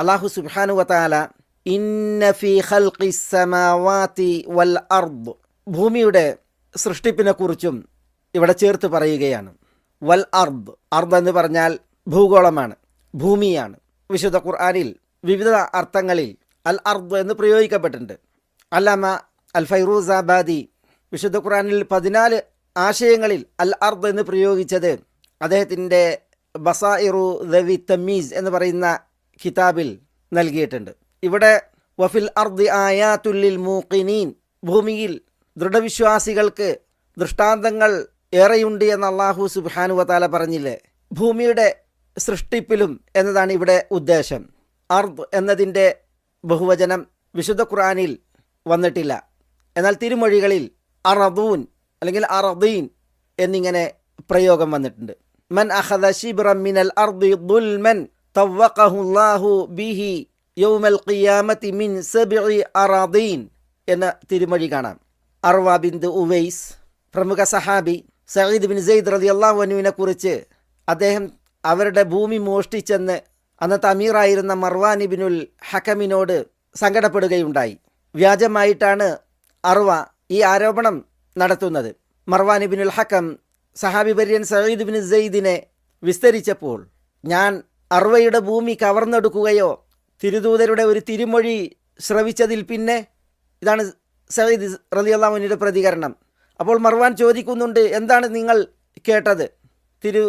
അള്ളാഹു സുബാനു വാല ഇന്ന ഫി ഖൽഖി സമാവാതി വൽ അർദ് ഭൂമിയുടെ സൃഷ്ടിപ്പിനെ കുറിച്ചും ഇവിടെ ചേർത്ത് പറയുകയാണ്. വൽ അർദ് അർദ് എന്ന് പറഞ്ഞാൽ ഭൂഗോളമാണ് ഭൂമിയാണ്. വിശുദ്ധ ഖുർആാനിൽ വിവിധ അർത്ഥങ്ങളിൽ അൽ അർദ് എന്ന് പ്രയോഗിക്കപ്പെട്ടിട്ടുണ്ട്. അല്ലാമ അൽ ഫൈറൂസാബാദി വിശുദ്ധ ഖുർആാനിൽ പതിനാല് ആശയങ്ങളിൽ അൽ അർദ് എന്ന് പ്രയോഗിച്ചത് അദ്ദേഹത്തിന്റെ ബസായിറു ദവി തമ്മീസ് എന്ന് പറയുന്ന കിതാബിൽ നൽകിയിട്ടുണ്ട്. ഇവിടെ വഫിൽ അർദ് ആയാത്തുല്ലിൽ മൂക്കിനീൻ ഭൂമിയിൽ ദൃഢവിശ്വാസികൾക്ക് ദൃഷ്ടാന്തങ്ങൾ ഏറെയുണ്ട് എന്ന് അള്ളാഹു സുബാനുവതാല പറഞ്ഞില്ലേ? ഭൂമിയുടെ സൃഷ്ടിപ്പിലും എന്നതാണ് ഇവിടെ ഉദ്ദേശം. അർദ് എന്നതിന്റെ ബഹുവചനം വിശുദ്ധ ഖുറാനിൽ വന്നിട്ടില്ല. എന്നാൽ തിരുമൊഴികളിൽ അറദൂൻ അല്ലെങ്കിൽ അറദീൻ എന്നിങ്ങനെ പ്രയോഗം വന്നിട്ടുണ്ട്. മൻ അഹദ ശിബ്റൻ മിനൽ അർദി ദുൽമൻ തവ്വഖഹുല്ലാഹു ബിഹി യൗമൽ ഖിയാമത്തി മിൻ സബ്ഇ അറാദീൻ എന്ന തിരുമൊഴി കാണാം. അർവ ബിന്ദു ഉവൈസ് പ്രമുഖ സഹാബി സയ്യിദ് ബിൻ സെയ്ദ് റതി അള്ളാഹുവിനെ കുറിച്ച് അദ്ദേഹം അവരുടെ ഭൂമി മോഷ്ടിച്ചെന്ന് അന്നത്തെ അമീറായിരുന്ന മർവാൻ ബിനുൽ ഹക്കമിനോട് സങ്കടപ്പെടുകയുണ്ടായി. വ്യാജമായിട്ടാണ് അർവ ഈ ആരോപണം നടത്തുന്നത്. മർവാൻ ബിനുൽ ഹക്കം സഹാബി വര്യൻ സയ്യിദ് ബിൻ സെയ്ദിനെ വിസ്തരിച്ചപ്പോൾ ഞാൻ അർവയുടെ ഭൂമി കവർന്നെടുക്കുകയോ തിരുദൂതരുടെ ഒരു തിരുമൊഴി ശ്രവിച്ചതിൽ പിന്നെ ഇതാണ് സയ്യിദ് റലി അള്ളാഹുവിന്റെ പ്രതികരണം. അപ്പോൾ മർവാൻ ചോദിക്കുന്നുണ്ട് എന്താണ് നിങ്ങൾ കേട്ടത്? തിരു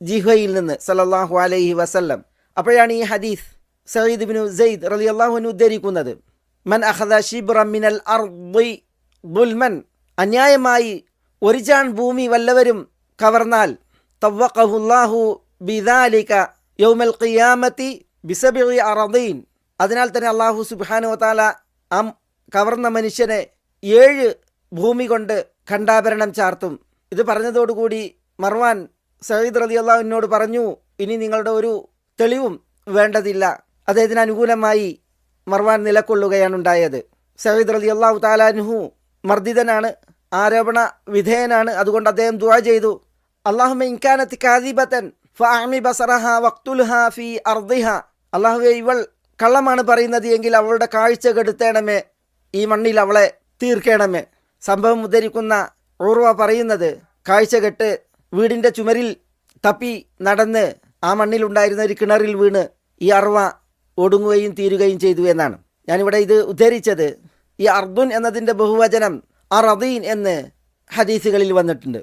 ജിഹയിൽ നിന്ന് സലല്ലാഹു അലൈഹി വസല്ലം. അപ്പോഴാണ് ഈ ഹദീസ് സയ്യിദ് ബിനു സെയ്ദ് റലി അള്ളാഹുവിന് ഉദ്ധരിക്കുന്നത്. മൻ അഹദ ഷിബ്റ മിനൽ അർദി അന്യായമായി ഒരു ചാൺ ഭൂമി വല്ലവരും കവർന്നാൽ തവ്വഖഹുല്ലാഹു ബിദാലിക യൗമൽ ഖിയാമത്തി ബിസബിഇ അറദീൻ. അതിനാൽ തന്നെ അള്ളാഹു സുബാനു വതആല ആ കവർന്ന മനുഷ്യനെ ഏഴ് ഭൂമി കൊണ്ട് ഖണ്ഡാഭരണം ചാർത്തും. ഇത് പറഞ്ഞതോടുകൂടി മർവാൻ സയ്യിദ് റതി അള്ളാഹുവിനോട് പറഞ്ഞു ഇനി നിങ്ങളുടെ ഒരു തെളിവും വേണ്ടതില്ല. അദ്ദേഹത്തിന് അനുകൂലമായി മർവാൻ നിലക്കൊള്ളുകയാണ് ഉണ്ടായത്. സയ്യിദ് റതി അള്ളാഹു താലാനുഹു മർദ്ദിതനാണ് ആരോപണ വിധേയനാണ്. അതുകൊണ്ട് അദ്ദേഹം ദുവാ ചെയ്തു. അള്ളാഹുമ ഇൻകാനത്ത് കാദിബത്തൻ ഫഅമി ബസറഹ വക്തുൽഹ ഫി അർദിഹ. അള്ളാഹുവെ ഇവൾ കള്ളമാണ് പറയുന്നത് എങ്കിൽ അവളുടെ കാഴ്ച കെടുത്തേണമേ ഈ മണ്ണിൽ അവളെ തീർക്കേണമേ. സംഭവം ഉദ്ധരിക്കുന്ന ഊർവ പറയുന്നത് കാഴ്ച കെട്ട് വീടിന്റെ ചുമരിൽ തപ്പി നടന്ന് ആ മണ്ണിലുണ്ടായിരുന്ന ഒരു കിണറിൽ വീണ് ഈ അർവ ഒടുങ്ങുകയും തീരുകയും ചെയ്തു എന്നാണ്. ഞാനിവിടെ ഇത് ഉദ്ധരിച്ചത് ഈ അർദുൻ എന്നതിന്റെ ബഹുവചനം അറദീൻ എന്ന് ഹദീസുകളിൽ വന്നിട്ടുണ്ട്.